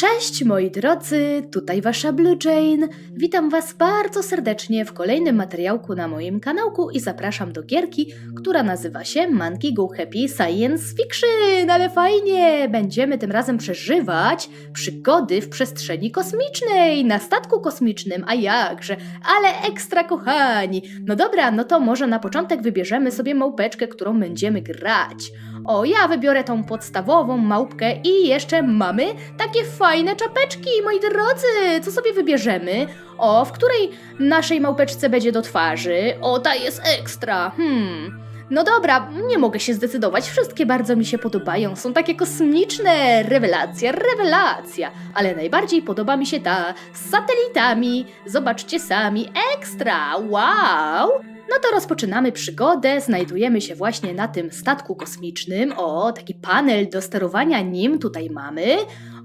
Cześć moi drodzy, tutaj wasza Blue Jane. Witam was bardzo serdecznie w kolejnym materiałku na moim kanałku i zapraszam do gierki, która nazywa się Monkey Go Happy Science Fiction. Ale fajnie! Będziemy tym razem przeżywać przygody w przestrzeni kosmicznej, na statku kosmicznym, a jakże, ale ekstra kochani. No dobra, no to może na początek wybierzemy sobie małpeczkę, którą będziemy grać. O, ja wybiorę tą podstawową małpkę i jeszcze mamy takie fajne czapeczki, moi drodzy. Co sobie wybierzemy? O, w której naszej małpeczce będzie do twarzy? O, ta jest ekstra. Hmm. No dobra, nie mogę się zdecydować. Wszystkie bardzo mi się podobają. Są takie kosmiczne. Rewelacja, rewelacja. Ale najbardziej podoba mi się ta z satelitami. Zobaczcie sami. Ekstra. Wow. No to rozpoczynamy przygodę. Znajdujemy się właśnie na tym statku kosmicznym. O, taki panel do sterowania nim tutaj mamy.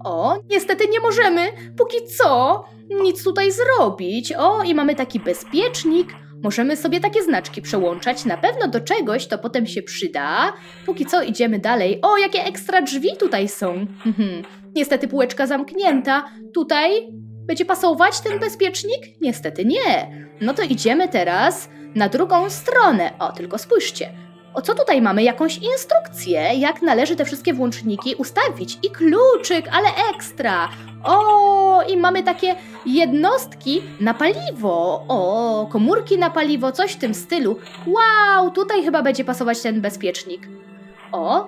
O, niestety nie możemy, póki co, nic tutaj zrobić. O, i mamy taki bezpiecznik. Możemy sobie takie znaczki przełączać. Na pewno do czegoś to potem się przyda. Póki co idziemy dalej. O, jakie ekstra drzwi tutaj są. Mhm. Niestety półeczka zamknięta. Tutaj będzie pasować ten bezpiecznik? Niestety nie. No to idziemy teraz na drugą stronę. O, tylko spójrzcie. O co tutaj mamy? Jakąś instrukcję, jak należy te wszystkie włączniki ustawić. I kluczyk, ale ekstra. O, i mamy takie jednostki na paliwo. O, komórki na paliwo, coś w tym stylu. Wow, tutaj chyba będzie pasować ten bezpiecznik. O,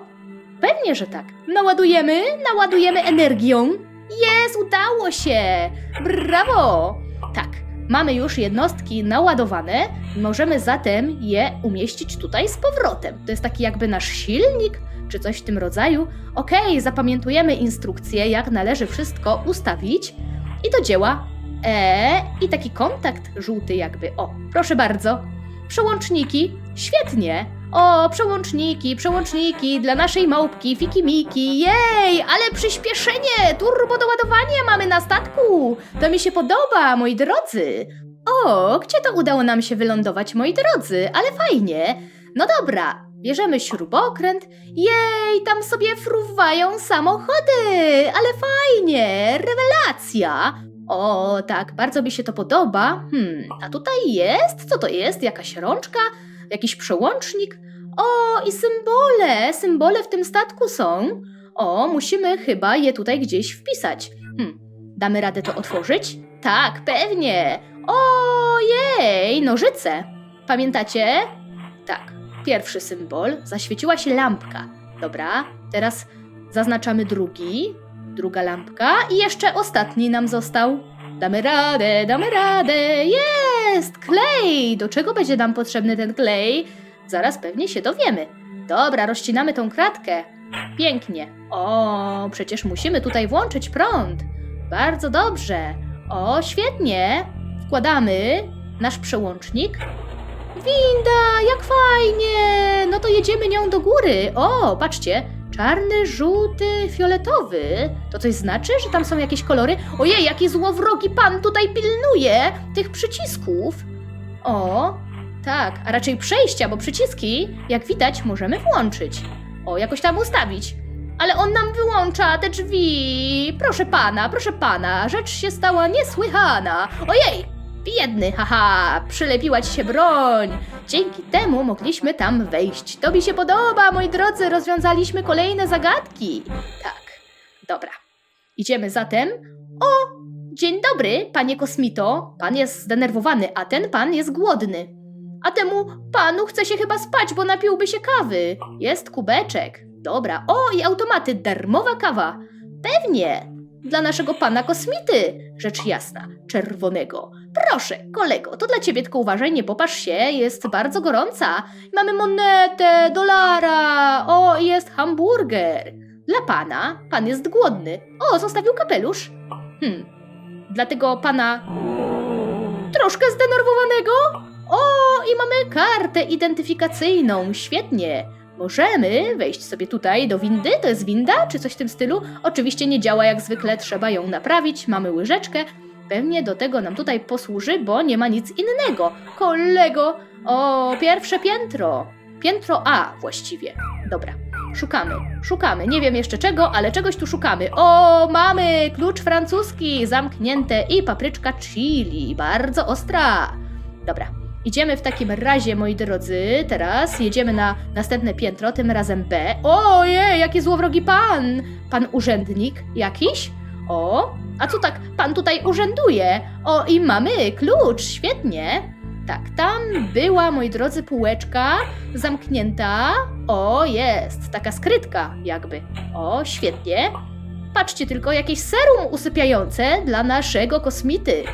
pewnie, że tak. Naładujemy, naładujemy energią. Jest, udało się. Brawo. Tak, mamy już jednostki naładowane. Możemy zatem je umieścić tutaj z powrotem. To jest taki jakby nasz silnik, czy coś w tym rodzaju. Okej, zapamiętujemy instrukcję, jak należy wszystko ustawić. I do dzieła. E i taki kontakt żółty jakby. O, proszę bardzo. Przełączniki. Świetnie. O, przełączniki, przełączniki dla naszej małpki Fiki Miki. Jej, ale przyspieszenie, turbo doładowanie mamy na statku. To mi się podoba, moi drodzy. O, gdzie to udało nam się wylądować, moi drodzy? Ale fajnie. No dobra, bierzemy śrubokręt. Jej, tam sobie fruwają samochody. Ale fajnie, rewelacja. O, tak, bardzo mi się to podoba. Hmm, a tutaj jest? Co to jest? Jakaś rączka? Jakiś przełącznik? O, i symbole! Symbole w tym statku są. O, musimy chyba je tutaj gdzieś wpisać. Hmm, damy radę to otworzyć? Tak, pewnie. Ojej, nożyce. Pamiętacie? Tak, pierwszy symbol. Zaświeciła się lampka. Dobra, teraz zaznaczamy drugi. Druga lampka i jeszcze ostatni nam został. Damy radę, damy radę. Jest! Klej! Do czego będzie nam potrzebny ten klej? Zaraz pewnie się dowiemy. Dobra, rozcinamy tą kratkę. Pięknie. O, przecież musimy tutaj włączyć prąd. Bardzo dobrze. O, świetnie. Wkładamy nasz przełącznik. Winda, jak fajnie! No to jedziemy nią do góry. O, patrzcie, czarny, żółty, fioletowy. To coś znaczy, że tam są jakieś kolory? Ojej, jaki złowrogi pan tutaj pilnuje tych przycisków. O, tak, a raczej przejścia, bo przyciski, jak widać, możemy włączyć. O, jakoś tam ustawić. Ale on nam wyłącza te drzwi. Proszę pana, proszę pana, rzecz się stała niesłychana. Ojej, biedny, haha, przylepiła ci się broń. Dzięki temu mogliśmy tam wejść. To mi się podoba, moi drodzy, rozwiązaliśmy kolejne zagadki. Tak, dobra. Idziemy zatem. O, dzień dobry, panie kosmito. Pan jest zdenerwowany, a ten pan jest głodny. A temu panu chce się chyba spać, bo napiłby się kawy. Jest kubeczek. Dobra. O, i automaty, darmowa kawa. Pewnie. Dla naszego pana kosmity. Rzecz jasna, czerwonego. Proszę, kolego, to dla ciebie, tylko uważaj, nie popatrz się, jest bardzo gorąca. Mamy monetę, dolara. O, jest hamburger. Dla pana, pan jest głodny. O, zostawił kapelusz. Hmm, dlatego pana troszkę zdenerwowanego? O, i mamy kartę identyfikacyjną. Świetnie. Możemy wejść sobie tutaj do windy. To jest winda, czy coś w tym stylu? Oczywiście nie działa jak zwykle, trzeba ją naprawić. Mamy łyżeczkę. Pewnie do tego nam tutaj posłuży, bo nie ma nic innego. Kolego, o, pierwsze piętro. Piętro A właściwie. Dobra. Szukamy, szukamy. Nie wiem jeszcze czego, ale czegoś tu szukamy. O, mamy klucz francuski, zamknięte i papryczka chili, bardzo ostra. Dobra, idziemy w takim razie, moi drodzy. Teraz jedziemy na następne piętro, tym razem B. Ojej, jaki złowrogi pan! Pan urzędnik jakiś? O, a co tak pan tutaj urzęduje? O, i mamy klucz, świetnie. Tak, tam była, moi drodzy, półeczka zamknięta. O, jest, taka skrytka jakby. O, świetnie. Patrzcie tylko, jakieś serum usypiające dla naszego kosmity.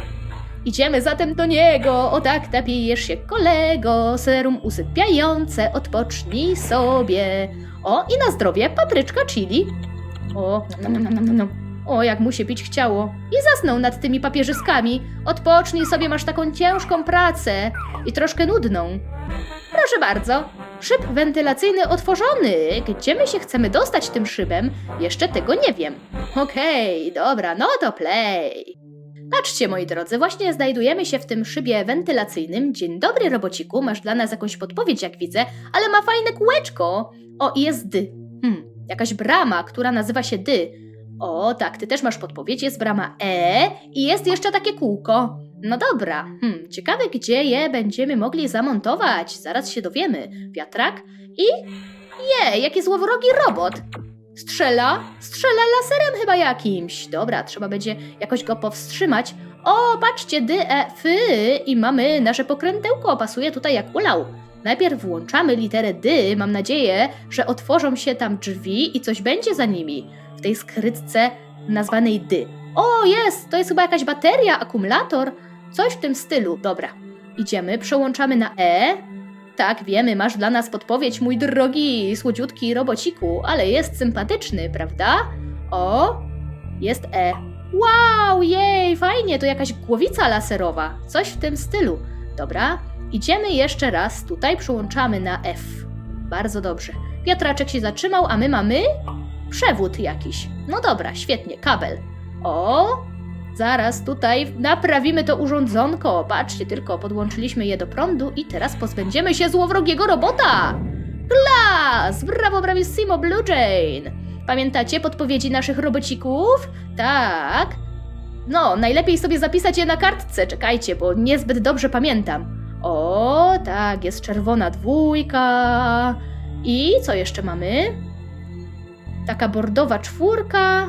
Idziemy zatem do niego, o tak napijesz się kolego, serum usypiające, odpocznij sobie. O, i na zdrowie papryczka chili. O, nom, nom, nom, nom, nom. o, jak mu się pić chciało. I zasnął nad tymi papierzyskami. Odpocznij sobie, masz taką ciężką pracę i troszkę nudną. Proszę bardzo, szyb wentylacyjny otworzony. Gdzie my się chcemy dostać tym szybem? Jeszcze tego nie wiem. Okej, dobra, no to play. Patrzcie, moi drodzy, właśnie znajdujemy się w tym szybie wentylacyjnym. Dzień dobry, robociku, masz dla nas jakąś podpowiedź, jak widzę, ale ma fajne kółeczko. O, i jest dy. Hmm, jakaś brama, która nazywa się dy. O, tak, ty też masz podpowiedź, jest brama E i jest jeszcze takie kółko. No dobra, hmm, ciekawe gdzie je będziemy mogli zamontować. Zaraz się dowiemy. Wiatrak i... Je, jaki złowrogi robot. Strzela? Strzela laserem chyba jakimś. Dobra, trzeba będzie jakoś go powstrzymać. O, patrzcie, dy, e, fy i mamy nasze pokrętełko. Pasuje tutaj jak ulał. Najpierw włączamy literę dy. Mam nadzieję, że otworzą się tam drzwi i coś będzie za nimi. W tej skrytce nazwanej dy. O, jest! To jest chyba jakaś bateria, akumulator. Coś w tym stylu. Dobra. Idziemy, przełączamy na E. Tak, wiemy, masz dla nas podpowiedź, mój drogi, słodziutki robociku, ale jest sympatyczny, prawda? O, jest E. Wow, jej, fajnie, to jakaś głowica laserowa. Coś w tym stylu. Dobra, idziemy jeszcze raz, tutaj przyłączamy na F. Bardzo dobrze. Wiatraczek się zatrzymał, a my mamy przewód jakiś. No dobra, świetnie, kabel. O, zaraz tutaj naprawimy to urządzonko. Patrzcie tylko, podłączyliśmy je do prądu i teraz pozbędziemy się złowrogiego robota. Klas! Brawo, bravissimo, Blue Jane! Pamiętacie podpowiedzi naszych robocików? Tak. No, najlepiej sobie zapisać je na kartce, czekajcie, bo niezbyt dobrze pamiętam. O, tak, jest czerwona dwójka. I co jeszcze mamy? Taka bordowa czwórka.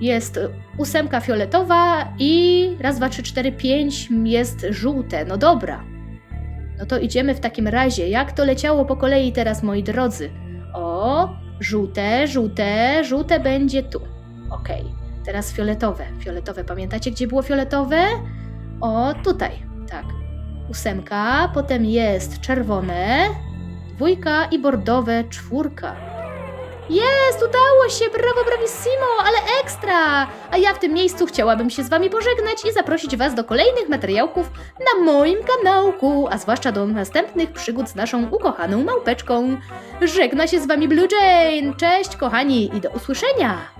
Jest ósemka fioletowa i raz, dwa, trzy, cztery, pięć jest żółte. No dobra. No to idziemy w takim razie. Jak to leciało po kolei teraz, moi drodzy? O, żółte, żółte, żółte będzie tu. Okej, teraz fioletowe. Fioletowe, pamiętacie gdzie było fioletowe? O, tutaj, tak. Ósemka, potem jest czerwone, dwójka i bordowe czwórka. Jest, udało się, brawo, bravissimo, ale ekstra! A ja w tym miejscu chciałabym się z wami pożegnać i zaprosić was do kolejnych materiałków na moim kanałku, a zwłaszcza do następnych przygód z naszą ukochaną małpeczką. Żegna się z wami Blue Jane, cześć kochani i do usłyszenia!